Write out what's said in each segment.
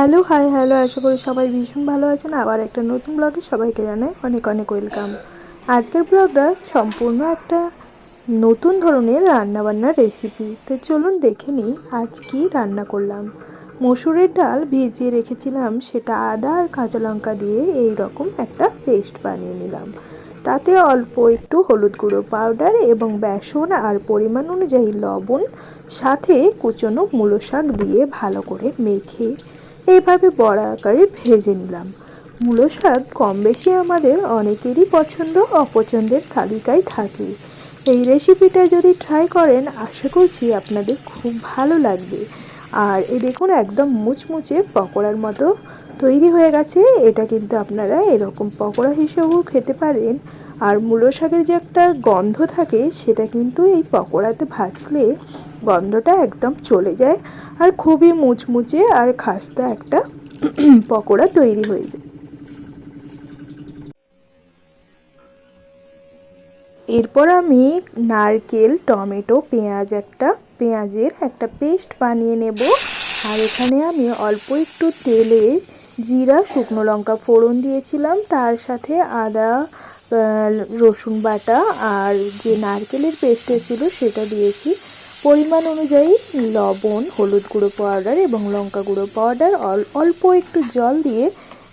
Hello, high, hello, আশা করি সবাই ভীষণ ভালো আছেন। আবার একটা নতুন ব্লগে সবাইকে জানাই অনেক অনেক ওয়েলকাম। আজকের ব্লগটা সম্পূর্ণ একটা নতুন ধরনের রান্নাবান্নার রেসিপি। তো চলুন দেখে নিই আজ কি রান্না করলাম। মসুরের ডাল ভিজিয়ে রেখেছিলাম, সেটা আদা আর কাঁচা লঙ্কা দিয়ে এই রকম একটা পেস্ট বানিয়ে নিলাম। তাতে অল্প একটু হলুদ গুঁড়ো পাউডার এবং বেসন আর পরিমাণ অনুযায়ী লবণ, সাথে কুচনো মূলো শাক দিয়ে ভালো করে মেখে এইভাবে বড়া আকারে ভেজে নিলাম। মূলো শাক কম বেশি আমাদের অনেকেরই পছন্দ, অপছন্দের তালিকায় থাকে। এই রেসিপিটা যদি ট্রাই করেন, আশা করছি আপনাদের খুব ভালো লাগবে। আর এ দেখুন, একদম মুচমুচে পকোড়ার মতো তৈরি হয়ে গেছে। এটা কিন্তু আপনারা এরকম পকোড়া হিসেবেও খেতে পারেন। আর মূলো শাকের যে একটা গন্ধ থাকে, সেটা কিন্তু এই পকোড়াতে ভাজলে গন্ধটা একদম চলে যায় আর খুবই মুচমুচে আর খাস্তা একটা পকোড়া তৈরি হয়ে যায়। এরপর আমি নারকেল, টমেটো, পেঁয়াজ একটা, পেঁয়াজের একটা পেস্ট বানিয়ে নেব। আর এখানে আমি অল্প একটু তেলে জিরা, শুকনো লঙ্কা ফোড়ন দিয়েছিলাম। তার সাথে আদা রসুন বাটা আর যে নারকেলের পেস্টটা ছিল সেটা দিয়েছি। পরিমাণ অনুযায়ী লবণ, হলুদ গুঁড়ো পাউডার এবং লঙ্কা গুঁড়ো পাউডার অল্প একটু জল দিয়ে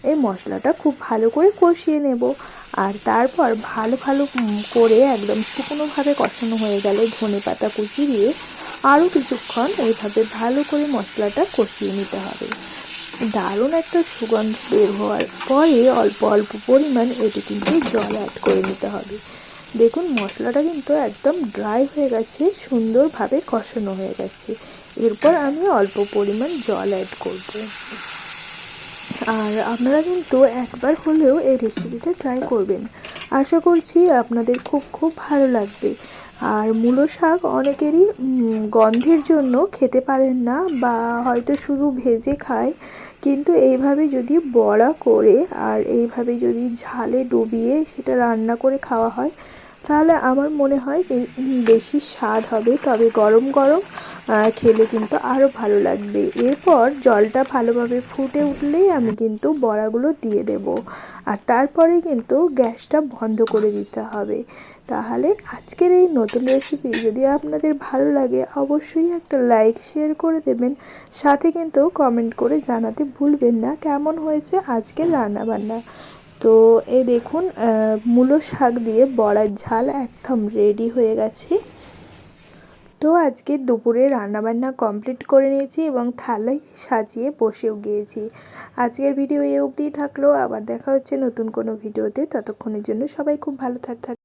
এই মশলাটা খুব ভালো করে কষিয়ে নেব। আর তারপর ভালো ভালো করে একদম শুকনোভাবে কষানো হয়ে গেলে ধনে পাতা কুচি দিয়ে আরও কিছুক্ষণ এইভাবে ভালো করে মশলাটা কষিয়ে নিতে হবে। দারুণ একটা সুগন্ধ বের হওয়ার পরে অল্প অল্প পরিমাণ এটি কিন্তু জল অ্যাড করে নিতে হবে। দেখুন, মশলাটা কিন্তু একদম ড্রাই হয়ে গেছে, সুন্দরভাবে কষানো হয়ে গেছে। এরপর আমি অল্প পরিমাণ জল অ্যাড করব। আর আপনারা কিন্তু একবার হলেও এই রেসিপিটা ট্রাই করবেন। আশা করছি আপনাদের খুব খুব ভালো লাগবে। আর মূলো শাক অনেকেরই গন্ধের জন্য খেতে পারেন না বা হয়তো শুধু ভেজে খায়। কিন্তু এইভাবে যদি বড়া করে আর এইভাবে যদি ঝালে ডুবিয়ে সেটা রান্না করে খাওয়া হয় তাহলে আমার মনে হয় বেশি স্বাদ হবে, তবে গরম গরম খেলে কিন্তু আরও ভালো লাগবে। এরপর জলটা ভালোভাবে ফুটে উঠলেই আমি কিন্তু বড়াগুলো দিয়ে দেব। আর তারপরে কিন্তু গ্যাসটা বন্ধ করে দিতে হবে। তাহলে আজকের এই নতুন রেসিপি যদি আপনাদের ভালো লাগে, অবশ্যই একটা লাইক শেয়ার করে দেবেন। সাথে কিন্তু কমেন্ট করে জানাতে ভুলবেন না। কেমন হয়েছে আজকের রান্নাবান্না? তো এই দেখুন মূলো শাক দিয়ে বড়ার ঝাল একদম রেডি হয়ে গেছে। তো আজকে দুপুরে রান্নাবান্না কমপ্লিট করে নিয়েছি এবং থালায় সাজিয়ে বসেও গিয়েছি। আজকের ভিডিও এ অবধিই থাকল। আবার দেখা হচ্ছে নতুন কোনো ভিডিওতে ততক্ষণের জন্য সবাই খুব ভালো থাক